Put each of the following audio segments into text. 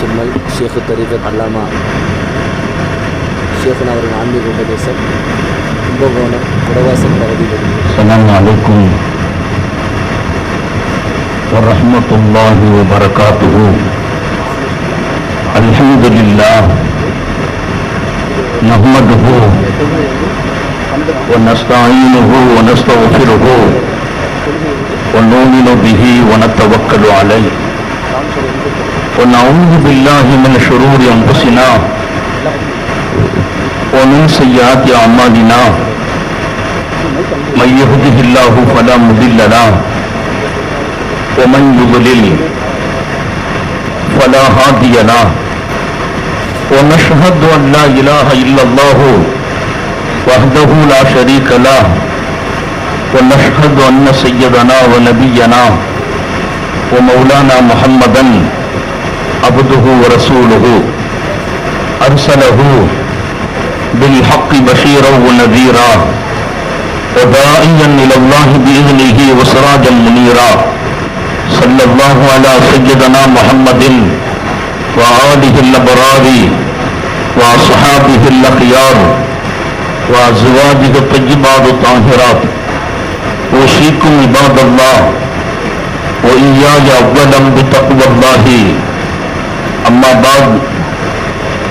சும்மல் shape தரீஃபத் Allama ஷேஃபன் அவரின் ஆன்மீக உபதேசம் கும்பகோணம் குடவாசல் பகுதியில் ورحمة الله وبركاته الحمد لله نحمده ونستعينه ونستغفره ونؤمن به ونتوكل عليه ونعوذ بالله من شرور أنفسنا ومن سيئات أعمالنا من يهده الله فلا مضل له ومن يضلل فلا هادي له ونشهد ان لا اله الا الله وحده لا شريك له ونشهد ان سيدنا ونبينا ومولانا محمدا عبده ورسوله. ارسله بالحق بشيرا ونذيرا وداعيا الى الله باذنه وسراجا منيرا. صلى الله على سيدنا محمد وآله الأبرار وأصحابه الأخيار وأزواجه الطيبات الطاهرات. أوصيكم عباد الله وإياي أولا بتقوى الله. أما بعد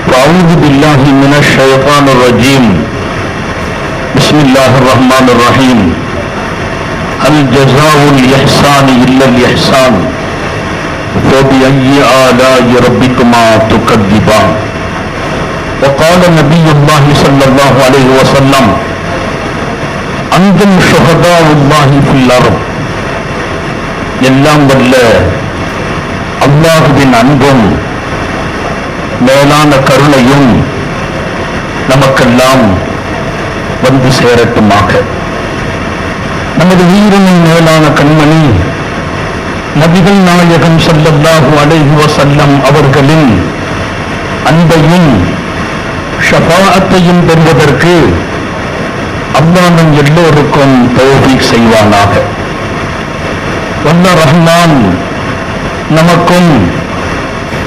فأعوذ بالله من الشيطان الرجيم بسم الله الرحمن الرحيم هل جزاء الإحسان إلا الإحسان فبأي آلاء ربكما تكذبان وقال نبي الله صلى الله عليه وسلم أنتم شهداء الله في الأرض எல்லாம் வல்ல அல்லாஹுவின் அன்பும் மேலான கருணையும் நமக்கெல்லாம் வந்து சேரட்டுமாக. நமது வீரனின் மேலான கண்மணி நபிகள் நாயகம் ஸல்லல்லாஹு அலைஹி வஸல்லம் அவர்களின் அன்பையும் ஷஃபாஅத்தையும் பெறுவதற்கு அல்லாஹ் எல்லோருக்கும் தௌஃபீக் செய்வானாக. வல்ல ரஹ்மான் நமக்கும்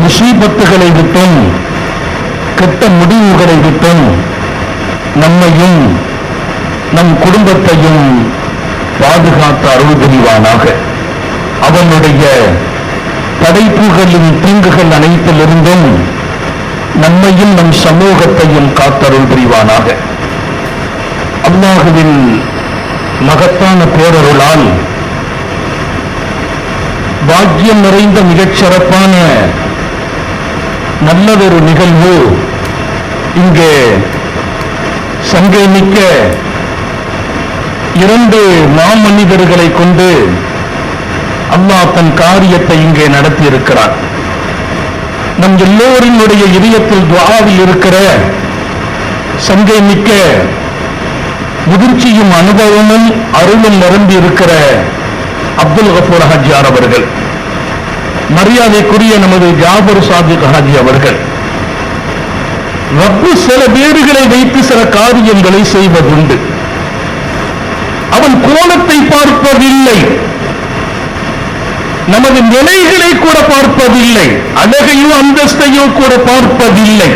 முசீபத்துகளை விட்டும் கெட்ட முடிவுகளை விட்டும் நம்மையும் நம் குடும்பத்தையும் பாதுகாத்த அருள் புரிவானாக. அவனுடைய படைப்புகளின் தீங்குகள் அனைத்திலிருந்தும் நம்மையும் நம் சமூகத்தையும் காத்தருள் புரிவானாக. அல்லாஹுவின் மகத்தான பேரருளால் பாக்கியம் நிறைந்த மிகச்சிறப்பான நல்லதொரு நிகழ்வு. இங்கே சங்கமிக்க இரண்டு மாமனிதர்களை கொண்டு அல்லாஹ் தன் காரியத்தை இங்கே நடத்தியிருக்கிறார் நம் எல்லோரினுடைய இதயத்தில் துவாவில் இருக்கிற சங்கை மிக்க முதிர்ச்சியும் அனுபவமும் அருளும் நிரம்பி இருக்கிற அப்துல் கபூர் ஹாஜியார் அவர்கள். மரியாதைக்குரிய நமது ஜாபர் சாதிக் ஹாஜி அவர்கள். ரப்பு சில பேர்களை வைத்து சில காரியங்களை செய்வதுண்டு. அவன் கோணத்தை பார்ப்பதில்லை. நமது நிலைகளை கூட பார்ப்பதில்லை. அழகையும் அந்தஸ்தையும் கூட பார்ப்பதில்லை.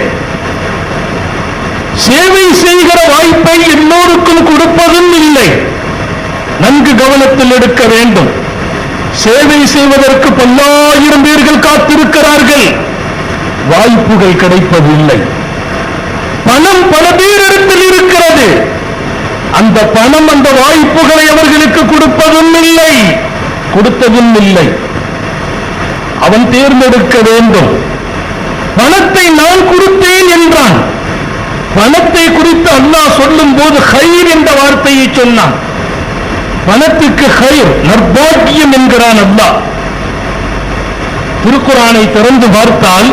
சேவை செய்கிற வாய்ப்பை எல்லோருக்கும் கொடுப்பதும் இல்லை. நன்கு கவனத்தில் எடுக்க வேண்டும். சேவை செய்வதற்கு பல்லாயிரம் பேர்கள் காத்திருக்கிறார்கள். வாய்ப்புகள் கிடைப்பதில்லை. பணம் பல பேரிடத்தில் இருக்கிறது. அந்த பணம் அந்த வாய்ப்புகளை அவர்களுக்கு கொடுப்பதும் இல்லை. கொடுத்ததும் இல்லை. அவன் தேர்ந்தெடுக்க வேண்டும். பணத்தை நான் கொடுத்தேன் என்றான். பணத்தை குறித்து அல்லாஹ் சொல்லும் போது ஹைர் என்ற வார்த்தையை சொன்னான். பணத்துக்கு ஹைர் நற்பாக்கியம் என்கிறான் அல்லா திருக்குறானை திறந்து பார்த்தால்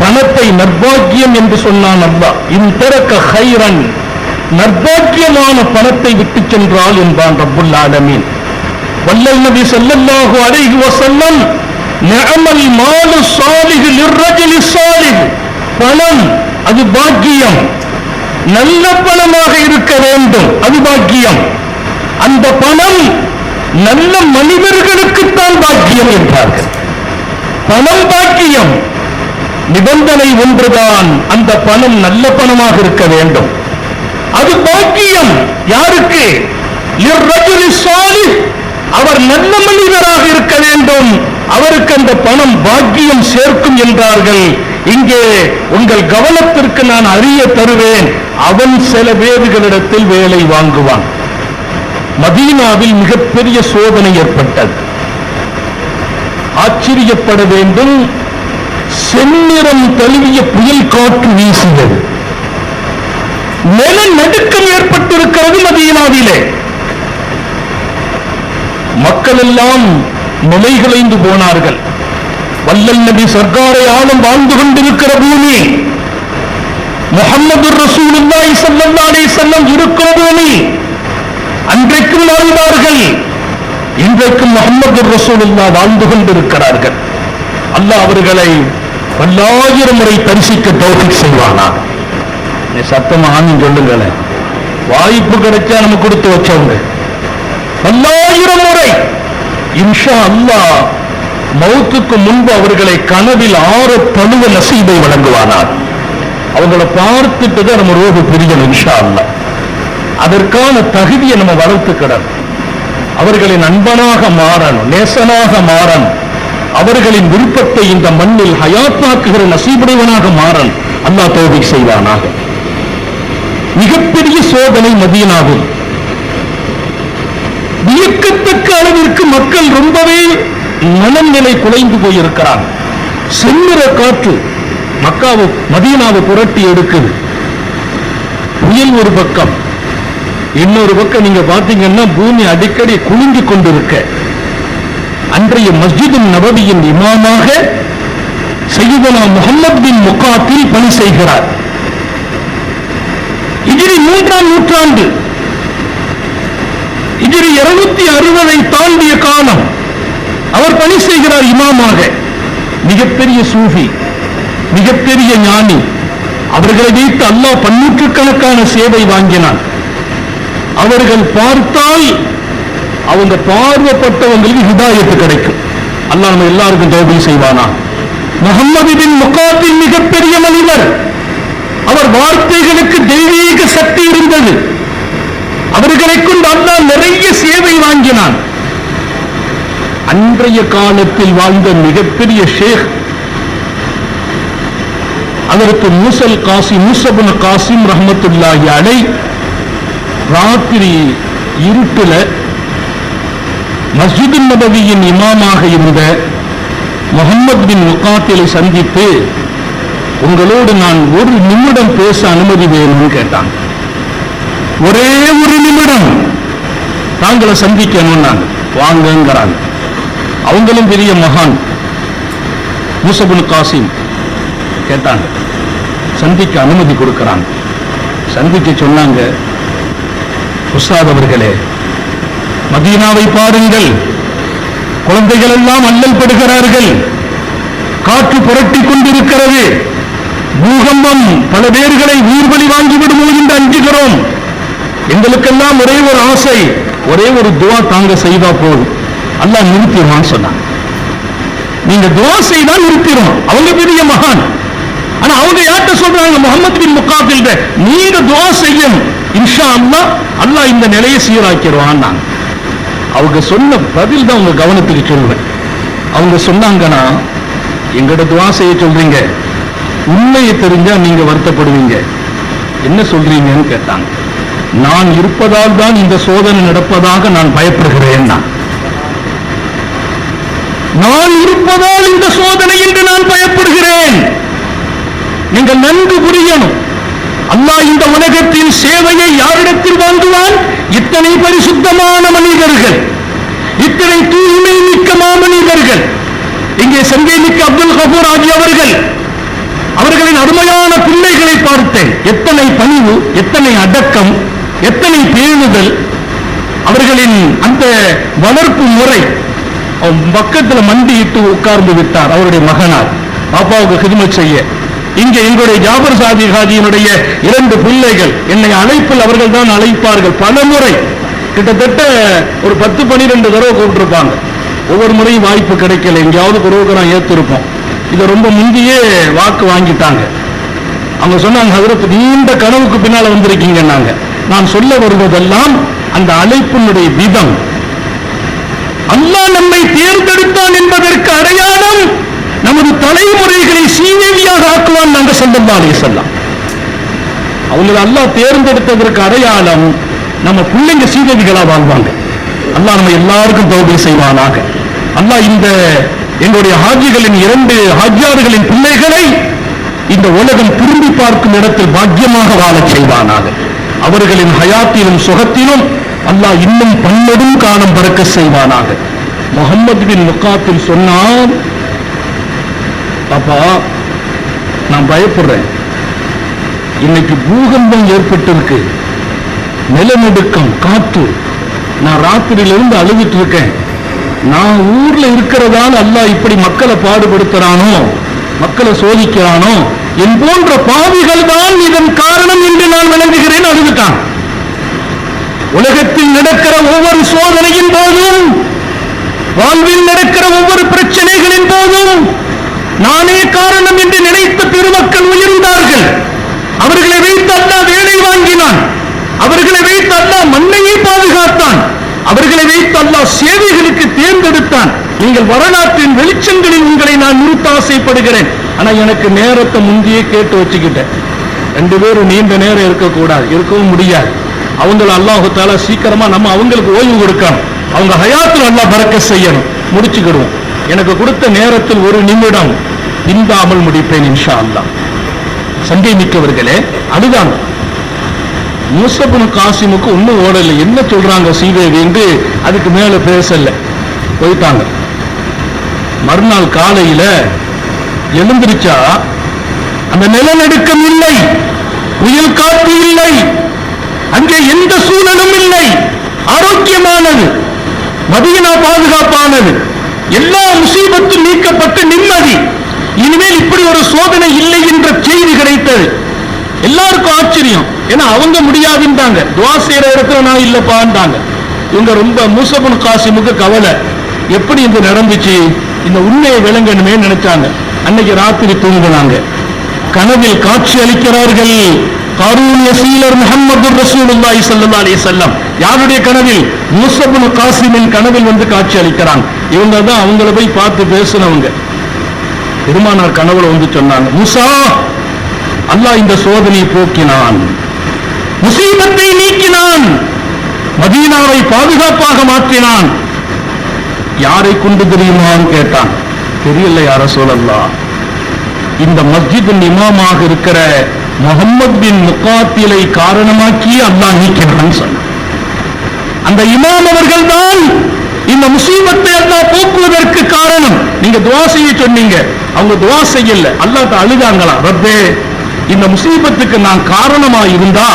பணத்தை நற்பாக்கியம் என்று சொன்னான் அல்லாஹ். இன்தரக்க ஹைரன் நற்பாக்கியமான பணத்தை விட்டு சென்றால் என்பான் ரப்புல் ஆலமீன். வல்லல் நபி ஸல்லல்லாஹு அலைஹி வஸல்லம் நிஅமல் மாலு சாலிஹ் லிர்ரஜுலி சாலிஹ் பணம் அது பாக்கியம். நல்ல பணமாக இருக்க வேண்டும் அது பாக்கியம். அந்த பணம் நல்ல மனிதர்களுக்குத்தான் பாக்கியம் என்றார்கள். பணம் பாக்கியம். நிபந்தனை ஒன்றுதான். அந்த பணம் நல்ல பணமாக இருக்க வேண்டும். அது பாக்கியம். யாருக்கு? அவர் நல்ல மனிதராக இருக்க வேண்டும். அவருக்கு அந்த பணம் பாக்கியம் சேர்க்கும் என்றார்கள். இங்கே உங்கள் கவனத்திற்கு நான் அறிய தருவேன். அவன் சில பேர்களிடத்தில் வேலை வாங்குவான். மதீனாவில் மிகப்பெரிய சோதனை ஏற்பட்டது. ஆச்சரியப்பட வேண்டும். செந்நிறம் தழுவிய புயல் காற்று வீசியது. நில நடுக்கம் ஏற்பட்டிருக்கிறது மதீனாவிலே. மக்கள் எல்லாம் நிலைகளைந்து போனார்கள். வல்லல் நபி சர்க்காரை ஆளும் வாழ்ந்து கொண்டிருக்கிற பூமி முகமது ரசூலுல்லாஹி ஸல்லல்லாஹு அலைஹி வஸல்லம் இருக்கிற பூமி அன்றைக்கும் வாழ்ந்தார்கள். இன்றைக்கும் முகமது ரசூலுல்லா வாழ்ந்து கொண்டிருக்கிறார்கள். அல்லாஹ் அவர்களை பல்லாயிரம் முறை தரிசிக்க தௌஃபீக் செய்வானா? நீ சத்தமா ஆமீன் சொல்லுங்களேன். வாய்ப்பு கிடைச்சா நம்ம கொடுத்து வச்சவங்க. பல்லாயிரம் முறை. இன்ஷா அல்லா மௌத்துக்கு முன்பு அவர்களை கனவில் ஆறு தழுவ நசீபை வழங்குவானார் அவங்கள பார்த்துட்டு தான் நம்ம ரோகு பிரியணும் இன்ஷா அல்லா அதற்கான தகுதியை நம்ம வளர்த்துக்கிடணும் அவர்களின் அன்பனாக மாறணும் நேசனாக மாறணும். அவர்களின் விருப்பத்தை இந்த மண்ணில் ஹயாத்தாக்குகிற நசீபுடையவனாக மாறன் அல்லா தோகை செய்வானாக. மிகப்பெரிய சோதனை மதியனாகும். வியக்கத்தக்க அளவிற்கு மக்கள் ரொம்பவே மனநிலை குலைந்து போயிருக்கிறார். செந்நிற காற்று மக்காவை மதீனாவை புரட்டி எடுக்குது. புயல் ஒரு பக்கம் இன்னொரு பக்கம் நீங்க பாத்தீங்கன்னா பூமி அடிக்கடி குளிந்து கொண்டிருக்க. அன்றைய மஸ்ஜிது நபவியின் இமாமாக சையதனா முகமது பின் முகாத்தில் பணி செய்கிறார். இஜிரி மூன்றாம் நூற்றாண்டு. இஜிரி இருநூத்தி அறுபதை தாண்டிய காலம் அவர் பணி செய்கிறார் இமாமாக. மிகப்பெரிய சூஃபி மிகப்பெரிய ஞானி. அவர்களை வைத்து அல்லாஹ் பன்னூற்றுக்கணக்கான சேவை வாங்கினான். அவர்கள் பார்த்தால் அவங்க பார்வப்பட்டவங்களுக்கு ஹிதாயத்து கிடைக்கும். அல்லா நம்ம எல்லாருக்கும் தௌபி செய்வானா? முகமது பின் முகாத்தின் மிகப்பெரிய மனிதர். அவர் வார்த்தைகளுக்கு தெய்வீக சக்தி இருந்தது. அவர்களை கொண்டு அல்லா நிறைய சேவை வாங்கினான். அன்றைய காலத்தில் வாழ்ந்த மிகப்பெரிய ஷேக் அதற்கு மூசல் காசிம் மூசபுன் காசிம் ரஹமத்துல்லாஹி அலை ராத்திரி இருட்டுல மஸ்ஜிது நபவியின் இமாமாக இருந்த முகமது பின் முகாத்திலை சந்தித்து உங்களோடு நான் ஒரு நிமிடம் பேச அனுமதி வேணும்னு கேட்டான் ஒரே ஒரு நிமிடம் தாங்களை சந்திக்கணும் நான் வாங்கங்கிறாங்க. அவங்களும் பெரிய மகான். மூசபுல் காசிம் கேட்டாங்க. சந்திக்க அனுமதி கொடுக்கிறாங்க. சந்திக்க சொன்னாங்க. உஸ்தாத் அவர்களே மதீனாவை பாருங்கள். குழந்தைகள் எல்லாம் அல்லல் படுகிறார்கள். காற்று புரட்டி கொண்டிருக்கிறது. பூகம்பம் பல பேர்களை உயிர்பலி வாங்கி விடுமோ என்று அஞ்சுகிறோம். எங்களுக்கெல்லாம் ஒரே ஒரு ஆசை ஒரே ஒரு துவா தாங்க செய்தா போதும். அல்லாஹ் நிறுத்திடுவான்னு சொன்னான். நீங்க துவா செய்தால் நிறுத்திடும் அவங்க பெரிய மகான். ஆனா அவங்க யார்கிட்ட சொல்றாங்க? முகமது பின் முகாபில் நீங்க துவா செய்யணும். இன்ஷா அல்லாஹ் அல்லாஹ் இந்த நிலையை சீராக்கிடுவான் அவங்க சொன்ன பதில் தான் உங்க கவனத்துக்கு சொல்லுவேன் அவங்க சொன்னாங்கன்னா எங்கிட்ட துவா செய்ய சொல்றீங்க. உண்மையை தெரிஞ்சா நீங்க வருத்தப்படுவீங்க. என்ன சொல்றீங்கன்னு கேட்டாங்க. நான் இருப்பதால் தான் இந்த சோதனை நடப்பதாக நான் பயப்படுகிறேன் நான். நான் இருப்பதால் இந்த சோதனை என்று நான் பயப்படுகிறேன். நீங்கள் நன்கு புரியணும். அல்லாஹ் இந்த உலகத்தின் சேவையை யாரிடத்தில் வாங்குவான்? இத்தனை பரிசுத்தமான மனிதர்கள். இத்தனை தூய்மை மிக்க மாமனிதர்கள். இங்கே சங்கை மிக்க அப்துல் கபூர் ஆகிய அவர்கள் அவர்களின் அருமையான பிள்ளைகளை பார்த்தேன். எத்தனை பணிவு எத்தனை அடக்கம் எத்தனை பேணுதல். அவர்களின் அந்த வளர்ப்பு முறை பக்கத்தில் மண்டியிட்டு உட்கார்ந்து விட்டார் அவருடைய மகனார். பாப்பாவுக்கு ஹிதுமை செய்ய. இங்கே எங்களுடைய ஜாபர் சாதி ஹாஜியினுடைய இரண்டு பிள்ளைகள். என்னை அழைப்பில் அவர்கள் தான் அழைப்பார்கள். பல முறை கிட்டத்தட்ட ஒரு பத்து பன்னிரெண்டு தடவை கூப்பிட்டுருப்பாங்க. ஒவ்வொரு முறையும் வாய்ப்பு கிடைக்கல. எங்கேயாவது புரோகிராம் ஏத்திருப்போம். இதை ரொம்ப முந்தியே வாக்கு வாங்கிட்டாங்க. அவங்க சொன்னாங்க ஹதரத் நீண்ட கனவுக்கு பின்னால வந்திருக்கீங்க நாங்க. நான் சொல்ல வருவதெல்லாம் அந்த அழைப்பினுடைய விதம். அல்லாஹ் நம்மை தேர்ந்தெடுத்தான் என்பதற்கு அடையாளம் நமது தலைமுறைகளை சீனவியாக ஆக்குவான் நாங்க சொல்லலாம் சொல்லலாம் அவங்களை அல்லாஹ் தேர்ந்தெடுத்ததற்கு அடையாளம் நம்ம பிள்ளைங்க சீதவிகளா வாழ்வாங்க. அல்லா நம்ம எல்லாருக்கும் தௌபி செய்வானாக. அல்லா இந்த எங்களுடைய ஹாஜிகளின் இரண்டு ஹாஜியார்களின் பிள்ளைகளை இந்த உலகம் திரும்பி பார்க்கும் இடத்தில் பாக்கியமாக வாழச் செய்வானாக. அவர்களின் ஹயாத்திலும் சுகத்திலும் அல்லாஹ் இன்னும் பன்னெடும் காலம் பறக்க செய்வானாக. முகமது பின் முக்காத்தில் சொன்னால் அப்போ நான் பயப்படுறேன். இன்னைக்கு பூகம்பம் ஏற்பட்டிருக்கு. நிலநடுக்கம் காற்று. நான் ராத்திரியிலிருந்து அழுதுட்டு இருக்கேன் நான் ஊர்ல இருக்கிறதால அல்லா இப்படி மக்களை பாடுபடுத்துறானோ மக்களை சோதிக்கிறானோ என் போன்ற பாவிகள் தான் இதன் காரணம் என்று நான் விளங்குகிறேன் அழுதுட்டான். உலகத்தில் நடக்கிற ஒவ்வொரு சோதனையின் போதும் வாழ்வில் நடக்கிற ஒவ்வொரு பிரச்சனைகளின் போதும் நானே காரணம் என்று நினைத்த பெருமக்கள் உயர்ந்தார்கள் அவர்களை வைத்து அல்லா வேலை வாங்கினான் அவர்களை வைத்து அல்லா மண்ணையே பாதுகாத்தான். அவர்களை வைத்து அல்லா சேவைகளுக்கு தேர்ந்தெடுத்தான். நீங்கள் வரலாற்றின் வெளிச்சங்களில் உங்களை நான் நிறுத்த ஆசைப்படுகிறேன். ஆனா எனக்கு நேரத்தை முந்தையே கேட்டு வச்சுக்கிட்டேன். ரெண்டு பேரும் நீண்ட நேரம் இருக்கக்கூடாது. இருக்கவும் முடியாது. அவங்கள அல்லாஹு சீக்கிரமா நம்ம அவங்களுக்கு ஓய்வு கொடுக்கணும். அவங்க ஹயாத்தில் அல்லாஹ் பறக்க செய்யணும். முடிச்சுக்கிடுவோம். எனக்கு கொடுத்த நேரத்தில் ஒரு நிமிடம் இந்தாமல் முடிப்பேன் இன்ஷா அல்லா சங்கை மிக்கவர்களே அதுதான் மூசபுன் காசிமுக்கு ஒண்ணும் ஓடலை. என்ன சொல்றாங்க சீதேவி என்று அதுக்கு மேல பேசல. போயிட்டாங்க. மறுநாள் காலையில எழுந்திருச்சா? அந்த நிலநடுக்கம் இல்லை. புயல் காற்று இல்லை. அங்கே எந்த சூழலும் இல்லை. ஆரோக்கியமானது. மதியனா பாதுகாப்பானது. எல்லா முசீபத்தும் நீக்கப்பட்டு நிம்மதி. இனிமேல் இப்படி ஒரு சோதனை இல்லை என்ற செய்தி கிடைத்தது. எல்லாருக்கும் ஆச்சரியம். ஏன்னா அவங்க முடியாதுன்றாங்க. துவா செய்யற இடத்துல நான் இல்லப்பான்றாங்க. இவங்க ரொம்ப மூசபுன் காசிமுக்கு கவலை. எப்படி இது நடந்துச்சு? இந்த உண்மையை விளங்கணுமே நினைச்சாங்க. அன்னைக்கு ராத்திரி தூங்கினாங்க. கனவில் காட்சி அளிக்கிறார்கள். காரூனிய சீலர் முகமது ரசூலுல்லாஹி சல்லா அலி செல்லம் யாருடைய கனவில்? மூசபுன் காசிமின் கனவில் வந்து காட்சி அளிக்கிறாங்க. இவங்க தான் அவங்கள போய் பார்த்து பேசினவங்க. பெருமானார் கனவுல வந்து சொன்னாங்க மூசா அல்லாஹ் இந்த சோதனையை போக்கினான். முசீபத்தை நீக்கினான். மதீனாவை பாதுகாப்பாக மாற்றினான். யாரை கொண்டு தெரியுமான்னு கேட்டான். தெரியல யார சொல்லல்லா இந்த மஸ்ஜிதின் இமாமாக இருக்கிற முகம்மது பின் முக்காத்திலை காரணமாக்கி அல்லாஹ் நீக்கிறான் சொன்னான். அந்த இமாம் அவர்கள் தான் இந்த முசீபத்தை அல்லா போக்குவதற்கு காரணம். நீங்க துவா செய்ய சொன்னீங்க. அவங்க துவா செய்யல. அல்லாஹ் அழுதாங்களாம் ரப்பே இந்த முசீபத்துக்கு நான் காரணமா இருந்தா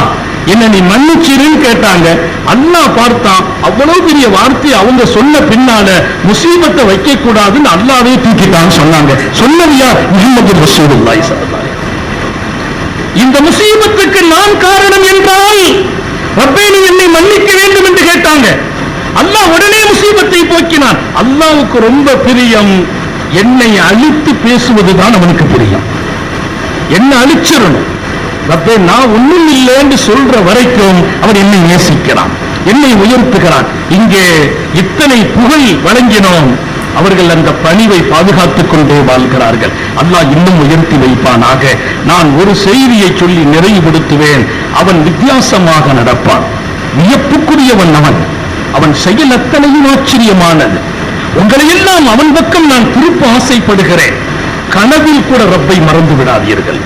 என்ன நீ மன்னிச்சிருன்னு கேட்டாங்க. அல்லாஹ் பார்த்தான் அவ்வளவு பெரிய வார்த்தை அவங்க சொன்ன பின்னால முசீபத்தை வைக்க கூடாதுன்னு அல்லாவே தூக்கிட்டான்னு சொன்னாங்க. சொன்னது முகமது ரசூலுல்லாஹி இந்த முசீபத்துக்கு நான் காரணம் என்றால் ரப்பே நீ என்னை மன்னிக்க வேண்டும் என்று கேட்டாங்க. அல்லாஹ் உடனே முசீபத்தை போக்கினான். அல்லாவுக்கு ரொம்ப பிரியம். என்னை அழித்து பேசுவதுதான் அவனுக்கு பிரியம். என்ன அழிச்சிடணும் ரப்பே நான் ஒண்ணும் இல்லைன்னு சொல்ற வரைக்கும் அவன் என்னை நேசிக்கிறான் என்னை உயர்த்துகிறான். இங்கே இத்தனை புகழ் வழங்கினோம். அவர்கள் அந்த பணிவை பாதுகாத்துக் கொண்டே வாழ்கிறார்கள். அல்லாஹ் இன்னும் உயர்த்தி வைப்பானாக. நான் ஒரு செய்தியை சொல்லி நிறைவுபடுத்துவேன். அவன் வித்தியாசமாக நடப்பான். வியப்புக்குரியவன் அவன். அவன் செயல் அத்தனையும் ஆச்சரியமானது. உங்களை எல்லாம் அவன் பக்கம் நான் திருப்ப ஆசைப்படுகிறேன். கனவில் கூட ரப்பை மறந்து விடாதீர்கள்.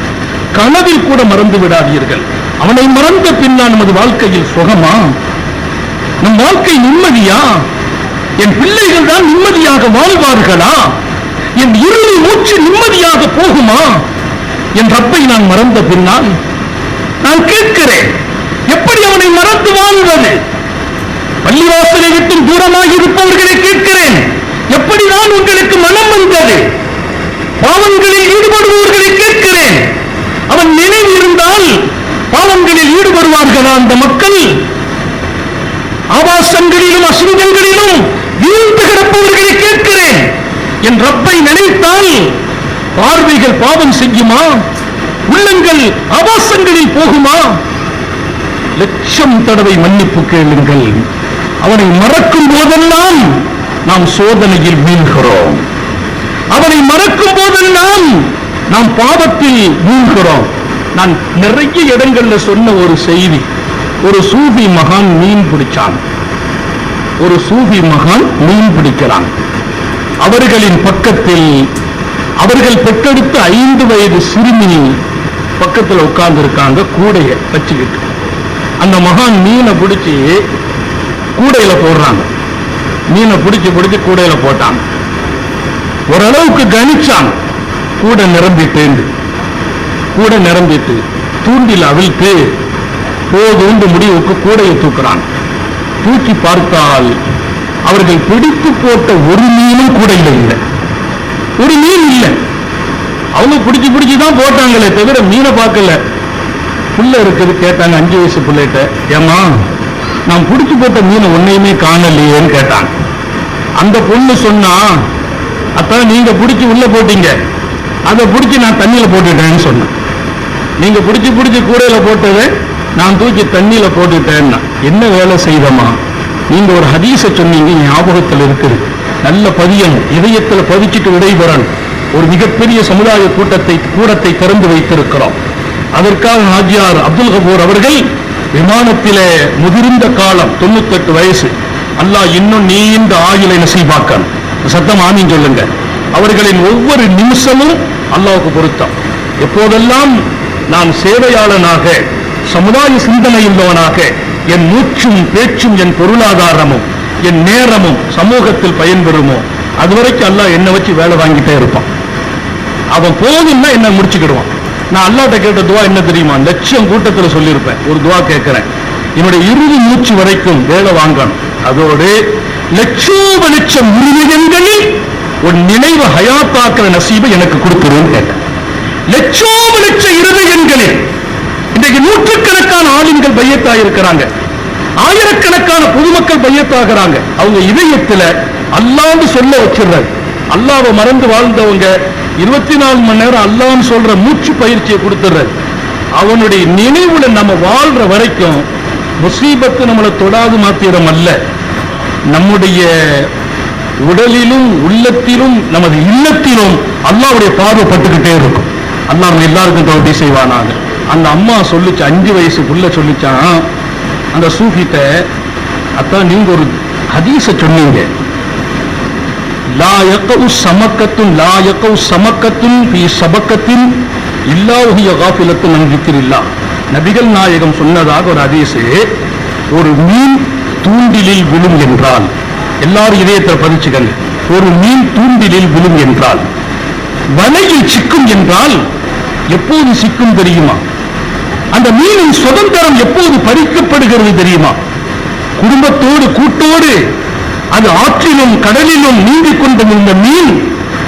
கனவில் கூட மறந்து விடாதீர்கள். அவனை மறந்த பின்னால் நமது வாழ்க்கையில் சுகமா? நம் வாழ்க்கை நிம்மதியா? என் பிள்ளைகள் தான் நிம்மதியாக வாழ்வார்களா? என் இறுதி மூச்சு நிம்மதியாக போகுமா? என் ரப்பை நான் மறந்த பின்னால் நான் கேட்கிறேன். எப்படி அவனை மறந்து வாழ்வது? பள்ளிவாசலை விட்டும் தூரமாக இருப்பவர்களை கேட்கிறேன். எப்படி நான் உங்களுக்கு மனம் வந்தது? பாவங்களில் ஈடுபடுபவர்களை கேட்கிறேன். அவன் நினைவு இருந்தால் பாவங்களில் ஈடுபடுவார்களா அந்த மக்கள்? ஆபாசங்களிலும் அசுங்கங்களிலும் வீழ்ந்து கிடப்பவர்களை கேட்கிறேன். என் ரப்பை நினைத்தால் பார்வைகள் பாவம் செய்யுமா? உள்ளங்கள் ஆபாசங்களில் போகுமா? லட்சம் தடவை மன்னிப்பு கேளுங்கள். அவனை மறக்கும் போதெல்லாம் நாம் சோதனையில் வீழ்கிறோம். அவனை மறக்கும் போதெல்லாம் நாம் பாவத்தில் வீழ்கிறோம் நான் நிறைய இடங்கள்ல சொன்ன ஒரு செய்தி. ஒரு சூஃபி மகான் மீன் பிடிச்சான். ஒரு சூஃபி மகான் மீன் பிடிக்கிறான். அவர்களின் பக்கத்தில் அவர்கள் பெற்றெடுத்த ஐந்து வயது சிறுமி பக்கத்தில் உட்கார்ந்து இருக்காங்க கூடையை வச்சுக்கிட்டு. அந்த மகான் மீனை பிடிச்சி கூடையில போடுறாங்க. மீனை பிடிச்சு பிடிச்சு கூடையில போட்டாங்க. ஓரளவுக்கு கணிச்சான். கூட நிரம்பிட்டேன். கூட நிரம்பிட்டு தூண்டில் அவிழ்த்து போதுண்டு முடிவுக்கு கூடையை தூக்குறான். தூக்கி பார்த்தால் அவர்கள் பிடித்து போட்ட ஒரு மீனும் கூட இல்லை. ஒரு மீன் இல்லை. அவங்க பிடிச்சி பிடிச்சி தான் போட்டாங்களே தவிர மீனை பார்க்கல. புள்ள இருக்குது கேட்டாங்க அஞ்சு வயசு பிள்ளைகிட்ட. ஏமா நான் பிடிச்சு போட்ட மீனை ஒன்னையுமே காணலையேன்னு கேட்டாங்க. அந்த பொண்ணு சொன்னா அப்போ நீங்க பிடிச்சி உள்ள போட்டீங்க. அதை பிடிச்சி நான் தண்ணியில போட்டுட்டேன்னு சொன்னேன். நீங்க பிடிச்சி பிடிச்சி கூடையில போட்டதை நான் தூக்கி தண்ணியில போட்டுட்டேன்னா என்ன வேலை செய்தமா நீங்கள் ஒரு ஹதீசை சொன்னீங்க ஞாபகத்தில் இருக்குது நல்ல பதியம் இதயத்துல பதிச்சிட்டு விடைபெறன் ஒரு மிகப்பெரிய சமுதாய கூட்டத்தை கூடத்தை திறந்து வைத்திருக்கிறோம். அதற்காக ஹாஜியார் அப்துல் கபூர் அவர்கள் விமானத்திலே முதிர்ந்த காலம் தொண்ணூத்தெட்டு வயசு. அல்லாஹ் இன்னும் நீண்ட ஆயுளை நசீபாக்கன். சத்தம் ஆமின்னு சொல்லுங்க அவர்களின் ஒவ்வொரு நிமிஷமும் அல்லாவுக்கு பொருத்தம். எப்போதெல்லாம் நான் சேவையாளனாக சமுதாய சிந்தனை என்பவனாக என் மூச்சும் பேச்சும் என் பொருளாதாரமும் என் நேரமும் சமூகத்தில் பயன்பெறுமோ அதுவரைக்கும் அல்லாஹ் என்னை வச்சு வேலை வாங்கிட்டே இருப்பான். அவன் போதும்னா என்ன முடிச்சுக்கிடுவான். நான் அல்லாட்ட கேட்ட துவா என்ன தெரியுமா? லட்சம் கூட்டத்தில் சொல்லியிருப்பேன். ஒரு துவா கேட்கிறேன். என்னுடைய இறுதி மூச்சு வரைக்கும் வேலை வாங்கணும். அதோடு லட்சோப லட்சம் மிருகங்களில் ஒரு நினைவு ஹயாத்தாக்குற நசீபை எனக்கு கொடுத்துருன்னு கேட்டேன். லட்சோப லட்ச இருதயங்களில் இன்றைக்கு நூற்றுக்கணக்கான ஆளுங்கள் பையத்தாக இருக்கிறாங்க ஆயிரக்கணக்கான பொதுமக்கள் பையத்தாகிறாங்க. அவங்க இதயத்துல அல்லான்னு சொல்ல வச்சிடுறாரு அல்லாவை மறந்து வாழ்ந்தவங்க இருபத்தி நாலு மணி நேரம் அல்லான்னு சொல்ற மூச்சு பயிற்சியை கொடுத்துடுறாரு அவனுடைய நினைவுல நம்ம வாழ்ற வரைக்கும் முசீபத்து நம்மளை தொடாது மாத்திரம் அல்ல. நம்முடைய உடலிலும் உள்ளத்திலும் நமது இல்லத்திலும் அல்லாவுடைய பார்வை பட்டுக்கிட்டே இருக்கும். அல்லா நம்ம எல்லாருக்கும் தோட்டி செய்வானாங்க அந்த அம்மா சொல்லிச்சு அஞ்சு வயசு புள்ள சொல்லிச்சான் அந்த சூஃபிட்ட அத்தான் நீங்க ஒரு ஹதீஸ சொன்னீங்க. லா சமக்கத்தும் சமக்கத்துன் லா யக்கவு சமக்கத்துன் பி சபக்கத்தின் இல்லாஹிய காஃபிலத்தும் நம்பிக்கிறில்லா நபிகள் நாயகம் சொன்னதாக ஒரு ஹதீஸு ஒரு மீன் தூண்டிலில் விழும் என்றால் எல்லாரும் இதயத்தில் பதிச்சுக்கங்க. ஒரு மீன் தூண்டிலில் விழும் என்றால் வலையில் சிக்கும் என்றால் எப்போது சிக்கும் தெரியுமா? அந்த மீனின் சுதந்திரம் எப்போது பறிக்கப்படுகிறது தெரியுமா? குடும்பத்தோடு கூட்டோடு அது ஆற்றிலும் கடலிலும் நீந்திக் கொண்டும் இந்த மீன்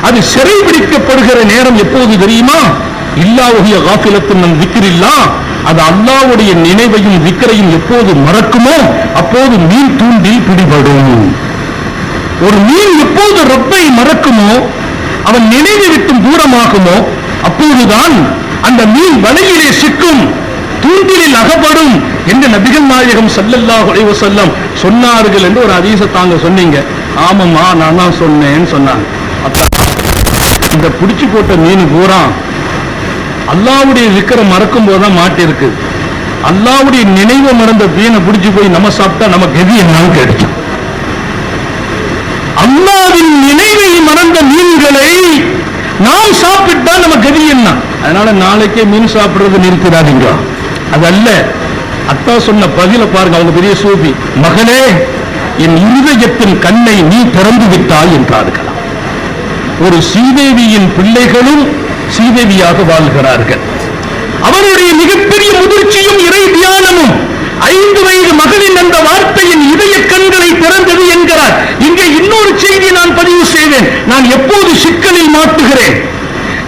அது சிறைபிடிக்கப்படுகிற நேரம் எப்போது தெரியுமா? இல்லா இல்லாவுடைய காப்பிலத்தின் நம் விக்கிரில்லா அது அல்லாவுடைய நினைவையும் விக்கிரையும் எப்போது மறக்குமோ அப்போது மீன் தூண்டி பிடிபடும். ஒரு மீன் எப்போது ரப்பை மறக்குமோ அவன் நினைவு விட்டும் தூரமாகுமோ அப்போதுதான் அந்த மீன் வலையிலே சிக்கும் தூண்டிலில் அகப்படும் என்று நபிகள் நாயகம் சல்லல்லா உழைவு செல்லம் சொன்னார்கள் என்று ஒரு அதிச தாங்க சொன்னீங்க. ஆமாம்மா நான் தான் சொன்னேன்னு சொன்னாங்க. அப்ப இந்த பிடிச்சு போட்ட மீன் பூரா அல்லாவுடைய விக்கிர மறக்கும் போது தான் மாட்டிருக்கு அல்லாவுடைய நினைவை மறந்த பீனை பிடிச்சு போய் நம்ம சாப்பிட்டா நமக்கு எது என்னன்னு கேட்டுச்சு அல்லாவின் நினைவை மறந்த மீன்களை நாம் சாப்பிட்டா நம்ம கதி என்ன? அதனால நாளைக்கே மீன் சாப்பிடுறது நிறுத்திடாதீங்க. அதல்ல அத்தா சொன்ன பதில பாருங்க அவங்க பெரிய சூபி மகனே என் இருதயத்தின் கண்ணை நீ திறந்து விட்டாய் என்றார்கள். ஒரு சீதேவியின் பிள்ளைகளும் ஸ்ரீதேவியாக வாழ்கிறார்கள். அவருடைய மிகப்பெரிய முதிர்ச்சியும் இறை தியானமும் ஐந்து வயது மகளின் அந்த வார்த்தையின் இதய கண்களை திறந்தது என்கிறார். இங்கே இன்னொரு செய்தி நான் பதிவு செய்வேன். நான் எப்போது சிக்கலில் மாட்டுகிறேன்?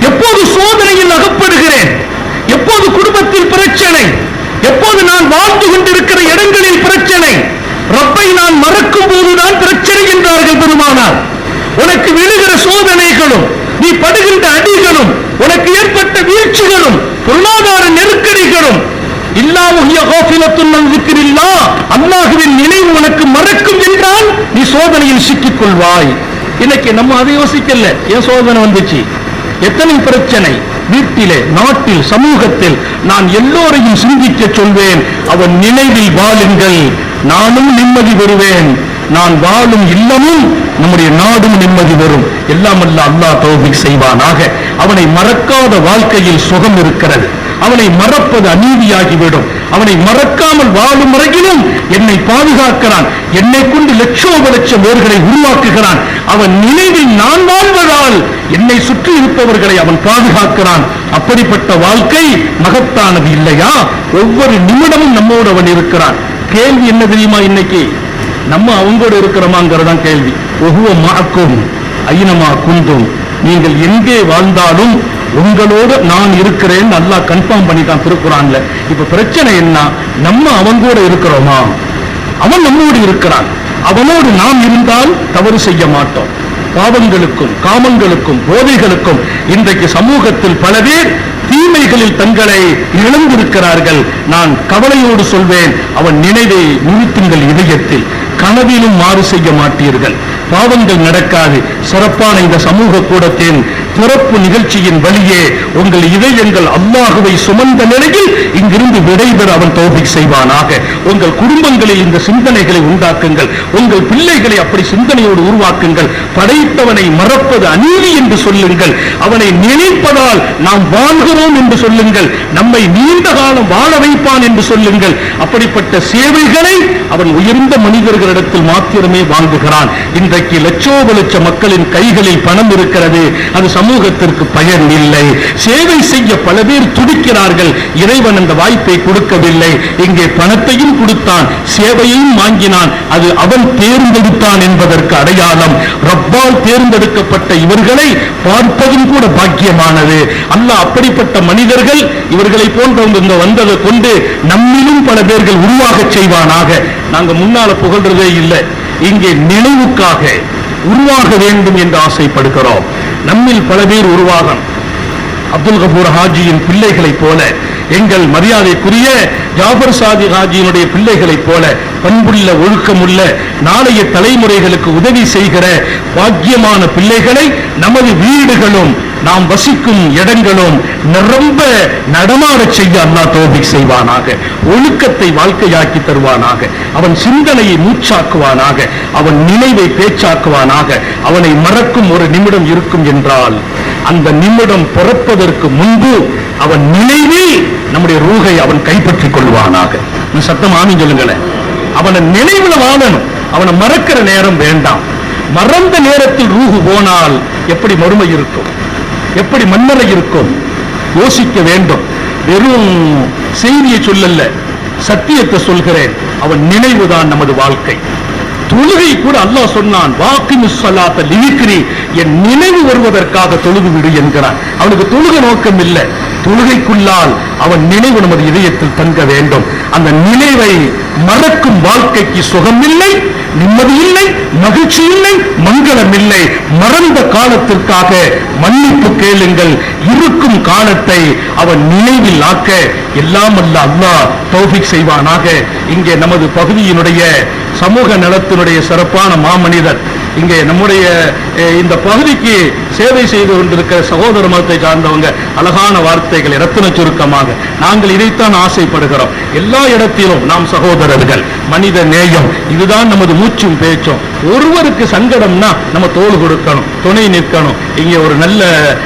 எப்போது சோதனையில் அகப்படுகிறேன்? எப்போது குடும்பத்தில் பிரச்சனை? எப்போது நான் வாழ்ந்து கொண்டிருக்கிற இடங்களில் பிரச்சனை? ரப்பை நான் மறக்கும் போதுதான் பிரச்சனை என்றார்கள் பெருமானார். உனக்கு விழுகிற சோதனைகளும் நீ படுகின்ற அடிகளும் உனக்கு ஏற்பட்ட வீழ்ச்சிகளும் பொருளாதார நெருக்கடிகளும் இல்லாமுகிய கோபிலத்துன் இருக்கிறில்லா அல்லாஹுவின் நினைவு உனக்கு மறக்கும் என்றால் நீ சோதனையில் சிக்கிக் கொள்வாய் இன்னைக்கு நம்ம அதை யோசிக்கல. ஏன் சோதனை வந்துச்சு? எத்தனை பிரச்சனை? வீட்டிலே நாட்டில் சமூகத்தில் நான் எல்லோரையும் சிந்திக்க சொல்வேன். அவன் நினைவில் வாழுங்கள். நானும் நிம்மதி பெறுவேன். நான் வாழும் இல்லமும் நம்முடைய நாடும் நிம்மதி வரும் எல்லாம் அல்ல அல்லாஹ் தௌபிக் செய்வானாக. அவனை மறக்காத வாழ்க்கையில் சுகம் இருக்கிறது. அவனை மறப்பது அநீதியாகிவிடும். அவனை மறக்காமல் வாழும் வரையிலும் என்னை பாதுகாக்கிறான். என்னை கொண்டு லட்சோப லட்சம் பேர்களை உருவாக்குகிறான். அவன் நினைவில் நான் வாழ்வதால் என்னை சுற்றி இருப்பவர்களை அவன் பாதுகாக்கிறான். அப்படிப்பட்ட வாழ்க்கை மகத்தானது இல்லையா? ஒவ்வொரு நிமிடமும் நம்மோடு அவன் இருக்கிறான். கேள்வி என்ன தெரியுமா இன்னைக்கு? நம்ம அவங்களோட இருக்கிறோமாங்கிறதான் கேள்வி. ஒவ்வொரு மாக்கும் ஐனமா குந்தும் நீங்கள் எங்கே வாழ்ந்தாலும் உங்களோடு நான் இருக்கிறேன் நல்லா கன்ஃபார்ம் பண்ணிட்டான் திருக்குறான்ல. இப்ப பிரச்சனை என்ன? நம்ம அவங்கூட இருக்கிறோமா? அவன் நம்மோடு இருக்கிறான். அவனோடு நாம் இருந்தால் தவறு செய்ய மாட்டோம். பாவங்களுக்கும் காமங்களுக்கும் போதைகளுக்கும் இன்றைக்கு சமூகத்தில் பல பேர் தீமைகளில் தங்களை இழந்திருக்கிறார்கள். நான் கவலையோடு சொல்வேன். அவன் நினைவை நிறுத்துங்கள் இதயத்தில். கனவிலும் மாறு செய்ய மாட்டீர்கள். பாவங்கள் நடக்காது. சிறப்பான இந்த சமூக கூடத்தின் பிறப்பு நிகழ்ச்சியின் வழியே உங்கள் இதயங்கள் அல்லாஹுவை சுமந்த நிலையில் இங்கிருந்து விடைபெற அவன் தோகை செய்வானாக. உங்கள் குடும்பங்களில் இந்த சிந்தனைகளை உண்டாக்குங்கள். உங்கள் பிள்ளைகளை அப்படி சிந்தனையோடு உருவாக்குங்கள். படைத்தவனை மறப்பது அநீதி என்று சொல்லுங்கள். அவனை நினைப்பதால் நாம் வாழ்கிறோம் என்று சொல்லுங்கள். நம்மை நீண்ட காலம் வாழ வைப்பான் என்று சொல்லுங்கள். அப்படிப்பட்ட சேவைகளை அவன் உயர்ந்த மனிதர்கள் மனிதர்களிடத்தில் மாத்திரமே வாங்குகிறான். இன்றைக்கு லட்சோப லட்ச மக்களின் கைகளில் பணம் இருக்கிறது. அது சமூகத்திற்கு பயன் இல்லை. சேவை செய்ய பல பேர் துடிக்கிறார்கள். இறைவன் அந்த வாய்ப்பை கொடுக்கவில்லை. இங்கே பணத்தையும் கொடுத்தான். சேவையையும் வாங்கினான். அது அவன் தேர்ந்தெடுத்தான் என்பதற்கு அடையாளம். ரப்பால் தேர்ந்தெடுக்கப்பட்ட இவர்களை பார்ப்பதும் கூட பாக்கியமானது. அல்ல அப்படிப்பட்ட மனிதர்கள் இவர்களை போன்றவங்க வந்ததை கொண்டு நம்மிலும் பல பேர்கள் உருவாக செய்வானாக. நாங்க முன்னால புகழ்றது இல்லை. இங்கே நினைவுக்காக உருவாக வேண்டும் என்று ஆசைப்படுகிறோம். நம்மில் பல பேர் உருவாகணும் அப்துல் கபூர் ஹாஜியின் பிள்ளைகளைப் போல எங்கள் மரியாதைக்குரிய ஜாபர் சாதி ஹாஜியினுடைய பிள்ளைகளைப் போல பண்புள்ள ஒழுக்கமுள்ள நாளைய தலைமுறைகளுக்கு உதவி செய்கிற பாக்கியமான பிள்ளைகளை நமது வீடுகளும் நாம் வசிக்கும் இடங்களும் நிரம்ப நடமாடச் செய்ய அண்ணா தோபிக் செய்வானாக. ஒழுக்கத்தை வாழ்க்கையாக்கி தருவானாக. அவன் சிந்தனையை மூச்சாக்குவானாக. அவன் நினைவை பேச்சாக்குவானாக. அவனை மறக்கும் ஒரு நிமிடம் இருக்கும் என்றால் அந்த நிமிடம் பிறப்பதற்கு முன்பு அவன் நினைவில் நம்முடைய ரூகை அவன் கைப்பற்றிக் கொள்வானாக நீ சத்தம் ஆமி சொல்லுங்களேன் அவனை நினைவுல வாழணும். அவனை மறக்கிற நேரம் வேண்டாம். மறந்த நேரத்தில் ரூகு போனால் எப்படி மறுமை இருக்கும்? எப்படி மன்னரை இருக்கும்? யோசிக்க வேண்டும். வெறும் செய்தியை சொல்லல்ல சத்தியத்தை சொல்கிறேன். அவன் நினைவுதான் நமது வாழ்க்கை. தொழுகை கூட அல்லாஹ் சொன்னான் வாக்கு சொல்லாத்த லிவிக்கிறி என் நினைவு வருவதற்காக தொழுது விடு என்கிறான். அவனுக்கு தொழுக நோக்கம் இல்லை தொழுகைக்குள்ளால் அவன் நினைவு நமது இதயத்தில் தங்க வேண்டும். அந்த நினைவை மறக்கும் வாழ்க்கைக்கு சுகம் இல்லை நிம்மதி இல்லை மகிழ்ச்சி இல்லை மங்களம் இல்லை மறந்த காலத்திற்காக மன்னிப்பு கேளுங்கள். இருக்கும் காலத்தை அவன் நினைவில் ஆக்க எல்லாம் அல்ல அல்லாஹ் தௌஃபிக் செய்வானாக. இங்கே நமது பகுதியினுடைய சமூக நலத்தினுடைய சிறப்பான மாமனிதர் இங்கே நம்முடைய இந்த பகுதிக்கு சேவை செய்து கொண்டிருக்கிற சகோதர மதத்தை சார்ந்தவங்க அழகான வார்த்தைகள் ரத்தின சுருக்கமாக. நாங்கள் இதைத்தான் ஆசைப்படுகிறோம். எல்லா இடத்திலும் நாம் சகோதரர்கள் மனித நேயம் இதுதான் நமது மூச்சும் பேச்சும். ஒருவருக்கு சங்கடம்னா நம்ம தோல் கொடுக்கணும் துணை நிற்கணும். இங்கே ஒரு நல்ல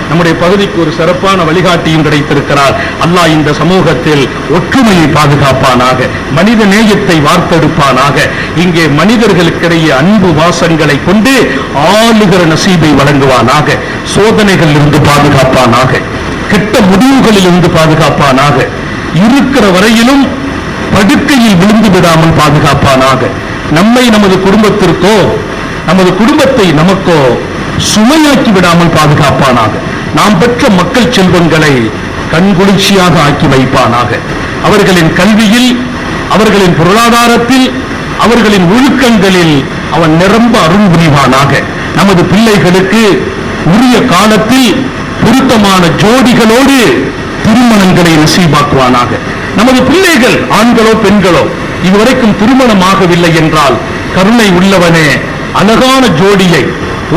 நம்முடைய பகுதிக்கு ஒரு சிறப்பான வழிகாட்டியும் கிடைத்திருக்கிறார். அல்லாஹ் இந்த சமூகத்தில் ஒற்றுமையை பாதுகாப்பானாக மனித நேயத்தை வார்த்தெடுப்பானாக. இங்கே மனிதர்களுக்கிடையே அன்பு வாசங்களை கொண்டு ஆளுகிற நசீபை வழங்குவானாக சோதனைகள் இருந்து பாதுகாப்பானாக கெட்ட முடிவுகளில் இருந்து பாதுகாப்பானாக இருக்கிற வரையிலும் படுக்கையில் விழுந்து விடாமல் பாதுகாப்பானாக. நம்மை நமது குடும்பத்திற்கோ நமது குடும்பத்தை நமக்கோ சுமையாக்கி விடாமல் பாதுகாப்பானாக. நாம் பெற்ற மக்கள் செல்வங்களை கண்குளிர்ச்சியாக ஆக்கி வைப்பானாக. அவர்களின் கல்வியில் அவர்களின் பொருளாதாரத்தில் அவர்களின் ஒழுக்கங்களில் அவன் நிரம்ப அருள் புரிவானாக நமது பிள்ளைகளுக்கு உரிய காலத்தில் பொருத்தமான ஜோடிகளோடு திருமணங்களை நசீபாக்குவானாக. நமது பிள்ளைகள் ஆண்களோ பெண்களோ இதுவரைக்கும் திருமணமாகவில்லை என்றால் கருணை உள்ளவனே அழகான ஜோடியை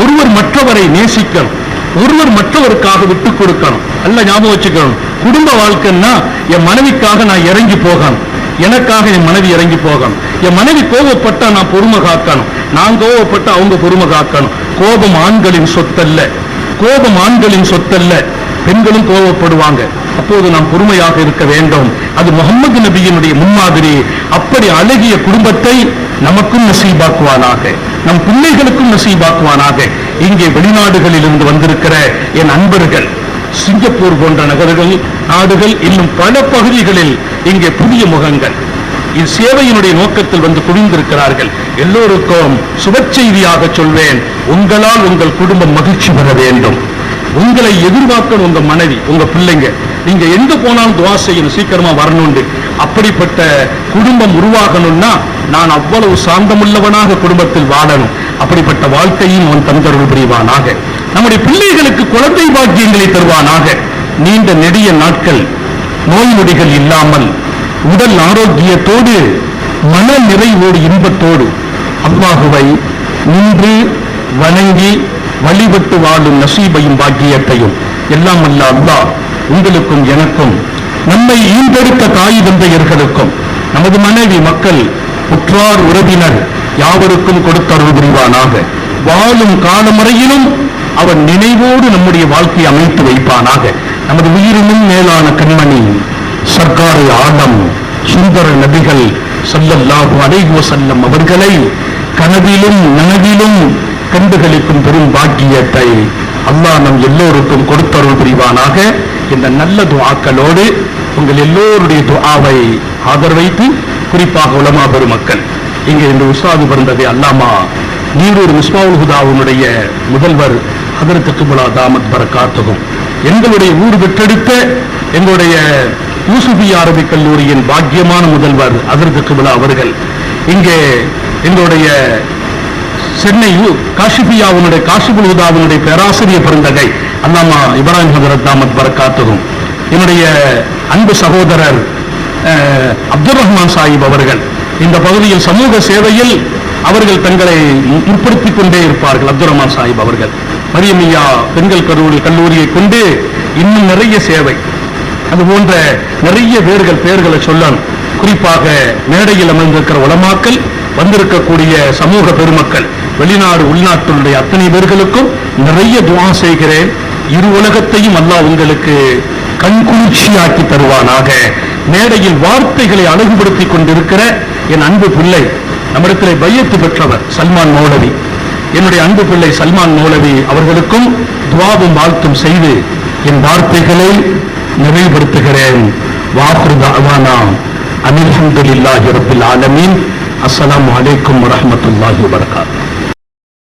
ஒருவர் மற்றவரை நேசிக்கணும் ஒருவர் மற்றவருக்காக விட்டு கொடுக்கணும். அல்ல ஞாபகம் வச்சுக்கணும். குடும்ப வாழ்க்கைன்னா என் மனைவிக்காக நான் இறங்கி போகணும். எனக்காக என் மனைவி இறங்கி போகணும். என் மனைவி கோபப்பட்டா நான் பொறுமை காக்கணும். நான் கோபப்பட்டா அவங்க பொறுமை காக்கணும். கோபம் ஆண்களின் சொத்தல்ல. கோபம் ஆண்களின் சொத்தல்ல. பெண்களும் கோபப்படுவாங்க அப்போது நாம் பொறுமையாக இருக்க வேண்டும். அது முகமது நபியினுடைய முன்மாதிரி. அப்படி அழகிய குடும்பத்தை நமக்கும் நசீபாக்குவானாக. நம் பிள்ளைகளுக்கும் நசீபாக்குவானாக. இங்கே வெளிநாடுகளில் இருந்து வந்திருக்கிற என் அன்பர்கள் சிங்கப்பூர் போன்ற நகரங்கள் நாடுகள் இன்னும் பல பகுதிகளில் இங்கே புதிய முகங்கள். இச்சேவையினுடைய நோக்கத்தில் வந்து குவிந்திருக்கிறார்கள். எல்லோருக்கும் சுபச்செய்தியாக சொல்வேன். உங்களால் உங்கள் குடும்பம் மகிழ்ச்சி பெற வேண்டும். உங்களை எதிர்பார்க்கணும் உங்க மனைவி உங்க பிள்ளைங்க. நீங்க எங்க போனாலும் துவா செய்யணும் சீக்கிரமா வரணும்னு. அப்படிப்பட்ட குடும்பம் உருவாகணும்னா நான் அவ்வளவு சாந்தமுள்ளவனாக குடும்பத்தில் வாழணும். அப்படிப்பட்ட வாழ்க்கையும் அவன் தந்தருள் புரிவானாக. நம்முடைய பிள்ளைகளுக்கு குழந்தை பாக்கியங்களை தருவானாக. நீண்ட நெடிய நாட்கள் நோய் நொடிகள் இல்லாமல் உடல் ஆரோக்கியத்தோடு மன நிறைவோடு இன்பத்தோடு அல்லாஹுவை நின்று வணங்கி வழிபட்டு வாழும் நசீபையும் பாக்கியத்தையும் எல்லாம் அல்ல அல்லா உங்களுக்கும் எனக்கும் நம்மை ஈந்தெடுத்த தாய் தந்தையர்களுக்கும் நமது மனைவி மக்கள் உற்றார் உறவினர் யாவருக்கும் கொடுத்தருள் புரிவானாக. வாழும் காலமுறையிலும் அவன் நினைவோடு நம்முடைய வாழ்க்கையை அமைத்து வைப்பானாக. நமது உயிரினும் மேலான கண்மணி சர்க்காரு ஆடம் சுந்தர நபிகள் சல்லல்லாஹு அலைஹி செல்லம் அவர்களை கனவிலும் நனவிலும் கண்டுகளிக்கும் பெரும் பாக்கியத்தை அல்லாஹ் நம் எல்லோருக்கும் கொடுத்தருள் புரிவானாக. இந்த நல்ல துவாக்களோடு உங்கள் எல்லோருடைய துவாவை ஆதரவைத்து குறிப்பாக உலமா பெருமக்கள் இங்கே இந்த உஸ்தாது பிறந்ததை அல்லாமா. நீரூர் மிஸ்மாவுல் ஹுதாவுனுடைய முதல்வர் அதற்கு குபுலா தாமத் பரக்காத்துகும் எங்களுடைய ஊர் பெற்றெடுத்த எங்களுடைய யூசுபி அரபி கல்லூரியின் பாக்கியமான முதல்வர் அதற்கு குபுலா அவர்கள். இங்கே எங்களுடைய சென்னை யூ- காஷிபுல் உதாவினுடைய பேராசிரியர் பிறந்தகை அல்லாமா இப்ராஹிம் ஹசரத் தாமத் பரக்காத்துகும் என்னுடைய அன்பு சகோதரர் அஹ், அப்துல் ரஹ்மான் சாஹிப் அவர்கள். இந்த பகுதியில் சமூக சேவையில் அவர்கள் தங்களை முற்படுத்திக் கொண்டே இருப்பார்கள் அப்துல் ரஹ்மான் சாஹிப் அவர்கள். மரியமையா பெண்கள் கல்லூரி கல்லூரியை கொண்டு இன்னும் நிறைய சேவை. அது போன்ற நிறைய பேர்கள் பெயர்களை சொல்லணும். குறிப்பாக மேடையில் அமர்ந்திருக்கிற உலமாக்கள் வந்திருக்கக்கூடிய சமூக பெருமக்கள் வெளிநாடு உள்நாட்டினுடைய அத்தனை பேர்களுக்கும் நிறைய துவா செய்கிறேன். இரு உலகத்தையும் அல்லாஹ் உங்களுக்கு கண்குளிர்ச்சியாக்கி தருவானாக. மேடையில் வார்த்தைகளை அழகுபடுத்தி கொண்டிருக்கிற என் அன்பு பிள்ளை நம்மிடத்தில் பையத்து பெற்றவர் சல்மான் மௌலவி. என்னுடைய அன்பு பிள்ளை சல்மான் மௌலவி அவர்களுக்கும் துவாவும் வாழ்த்தும் செய்து என் வார்த்தைகளை நிறைவுபடுத்துகிறேன். வாக்குறு தாவானா அனில்ஹம்துலில்லாஹி ரப்பில் ஆலமீன். அஸ்ஸலாமு அலைக்கும் வரஹ்மத்துல்லாஹி வபரகாத்துஹு